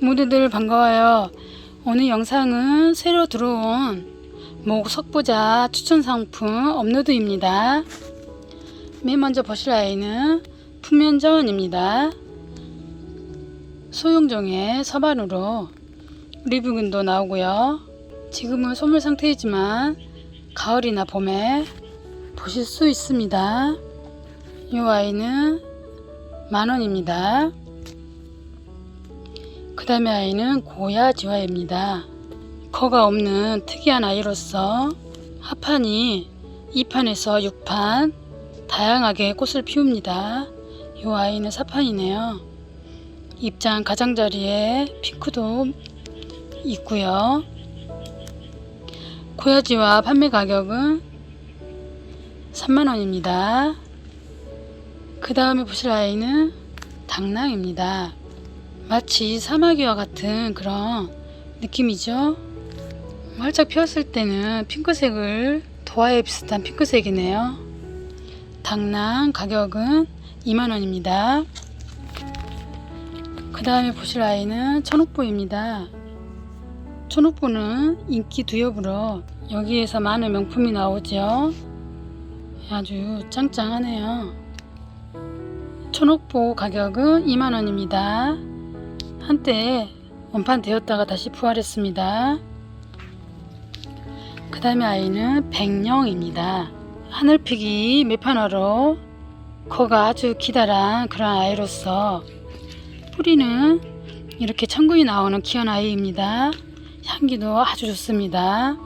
모두들 반가워요. 오늘 영상은 새로 들어온 목 석보자 추천 상품 업로드입니다. 맨 먼저 보실 아이는 품면저원입니다. 소용종의 서반으로 리뷰근도 나오고요. 지금은 소물 상태이지만 가을이나 봄에 보실 수 있습니다. 이 아이는 만원입니다. 그 다음에 아이는 고야지화입니다. 거가 없는 특이한 아이로서 하판이 2판에서 6판 다양하게 꽃을 피웁니다. 이 아이는 사판이네요. 입장 가장자리에 핑크도 있고요. 고야지와 판매 가격은 3만원입니다. 그 다음에 보실 아이는 당랑입니다. 마치 사마귀와 같은 그런 느낌이죠. 활짝 피었을 때는 핑크색을 도화에 비슷한 핑크색이네요. 당랑 가격은 2만원입니다. 그 다음에 보실 아이는 천옥보입니다. 천옥보는 인기 두엽으로 여기에서 많은 명품이 나오죠. 아주 짱짱하네요. 천옥보 가격은 2만원입니다. 한때 원판 되었다가 다시 부활했습니다. 그 다음에 아이는 백령입니다. 하늘피기 매판화로 거가 아주 기다란 그런 아이로서 뿌리는 이렇게 천근이 나오는 귀한 아이입니다. 향기도 아주 좋습니다.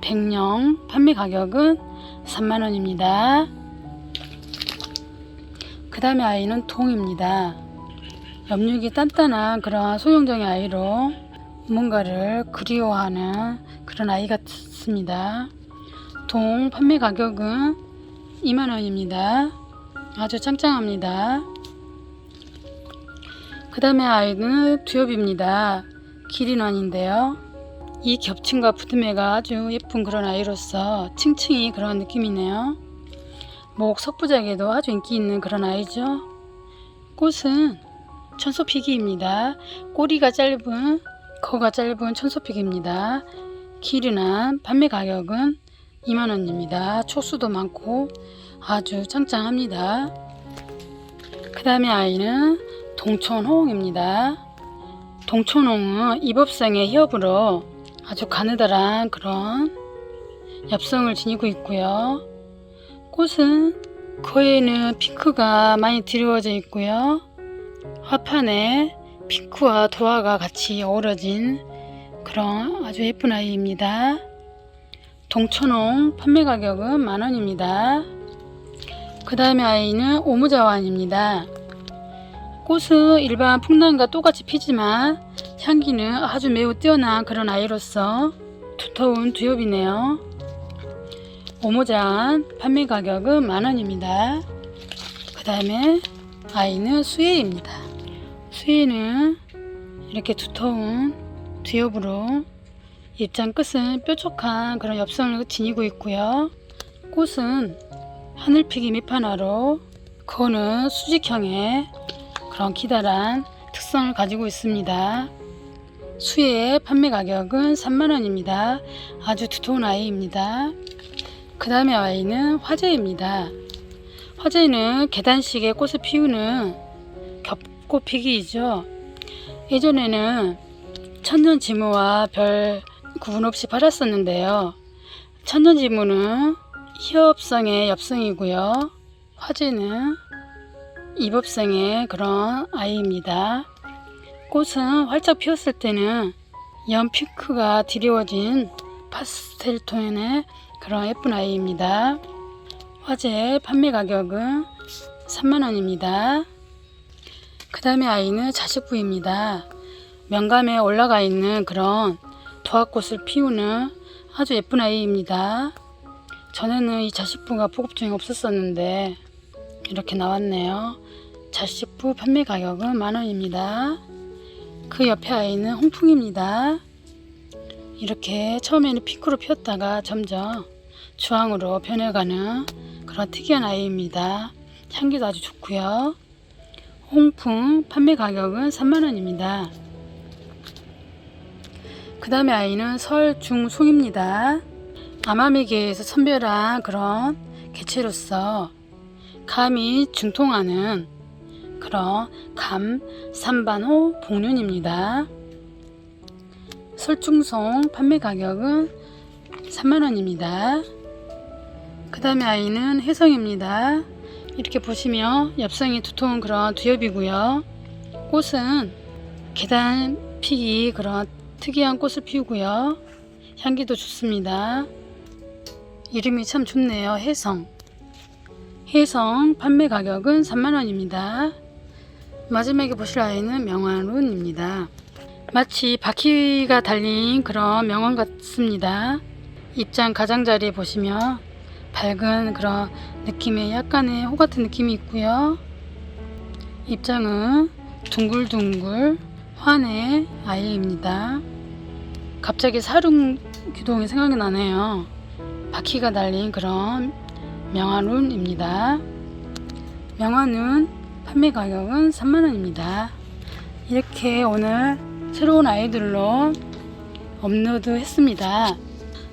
백령 판매 가격은 3만원입니다. 그 다음에 아이는 동입니다. 옆육이 단단한 그런 소형종의 아이로 뭔가를 그리워하는 그런 아이 같습니다. 동 판매 가격은 2만원입니다. 아주 짱짱합니다. 그 다음에 아이는 두엽입니다. 기린원인데요. 이 겹침과 붙음애가 아주 예쁜 그런 아이로서 층층이 그런 느낌이네요. 목 석부작에도 아주 인기 있는 그런 아이죠. 꽃은 천소피기입니다. 꼬리가 짧은 거가 짧은 천소피기입니다. 길이나 판매 가격은 2만원입니다. 초수도 많고 아주 짱짱합니다. 그 다음에 아이는 동촌홍입니다. 동촌홍은 이법상의 hi업으로 아주 가느다란 그런 엽성을 지니고 있고요. 꽃은 거에는 핑크가 많이 드리워져 있고요. 화판에 핑크와 도화가 같이 어우러진 그런 아주 예쁜 아이입니다. 동천홍 판매 가격은 만원입니다. 그 다음에 아이는 오무자완입니다. 꽃은 일반 풍란과 똑같이 피지만 향기는 아주 매우 뛰어난 그런 아이로서 두터운 두엽이네요. 오모자한 판매 가격은 만원입니다. 그 다음에 아이는 수혜입니다. 수혜는 이렇게 두터운 두엽으로 입장 끝은 뾰족한 그런 엽성을 지니고 있고요. 꽃은 하늘피기 밑판화로 거는 수직형의 그런 기다란 특성을 가지고 있습니다. 수의 판매 가격은 3만원입니다. 아주 두터운 아이입니다. 그 다음에 아이는 화재입니다. 화재는 계단식의 꽃을 피우는 겹 꽃 피기이죠. 예전에는 천년지무와 별 구분 없이 팔았었는데요. 천년지무는 희업성의 엽성이고요. 화재는 이법성의 그런 아이입니다. 꽃은 활짝 피었을 때는 연 핑크가 드리워진 파스텔 톤의 그런 예쁜 아이입니다. 화재 판매 가격은 3만원입니다. 그 다음에 아이는 자식부입니다. 명감에 올라가 있는 그런 도화꽃을 피우는 아주 예쁜 아이입니다. 전에는 이 자식부가 보급종이 없었었는데 이렇게 나왔네요. 자식부 판매 가격은 만원입니다. 그 옆에 아이는 홍풍입니다. 이렇게 처음에는 핑크로 피었다가 점점 주황으로 변해가는 그런 특이한 아이입니다. 향기도 아주 좋고요. 홍풍 판매 가격은 3만원입니다. 그 다음에 아이는 설중송입니다. 암암에게에서 선별한 그런 개체로서 감이 중통하는 그런 감 삼반호 복륜입니다. 설중송 판매 가격은 3만원입니다. 그 다음에 아이는 혜성입니다. 이렇게 보시면 엽성이 두터운 그런 두엽이고요. 꽃은 계단 피기 그런 특이한 꽃을 피우고요. 향기도 좋습니다. 이름이 참 좋네요. 혜성. 혜성 판매 가격은 3만원입니다. 마지막에 보실 아이는 명환룬입니다. 마치 바퀴가 달린 그런 명언 같습니다. 입장 가장자리에 보시면 밝은 그런 느낌의 약간의 호 같은 느낌이 있고요. 입장은 둥글둥글 환의 아이입니다. 갑자기 사륜 규동이 생각이 나네요. 바퀴가 달린 그런 명화룬입니다. 명화는 판매 가격은 3만원입니다. 이렇게 오늘 새로운 아이들로 업로드 했습니다.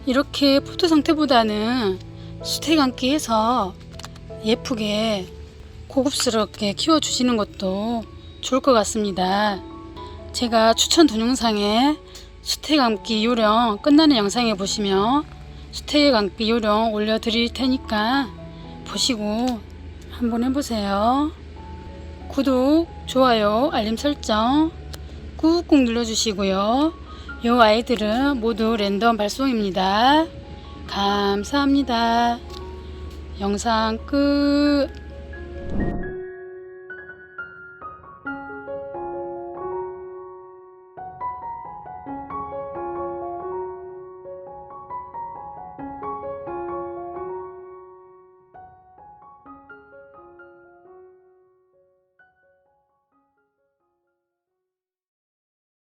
이렇게 포토 상태보다는 수태 감기 해서 예쁘게 고급스럽게 키워주시는 것도 좋을 것 같습니다. 제가 추천 동영상에 수태 감기 요령 끝나는 영상에 보시면 수태 감기 요령 올려드릴 테니까 보시고 한번 해보세요. 구독, 좋아요, 알림 설정 꾹꾹 눌러주시고요. 요 아이들은 모두 랜덤 발송입니다. 감사합니다. 영상 끝.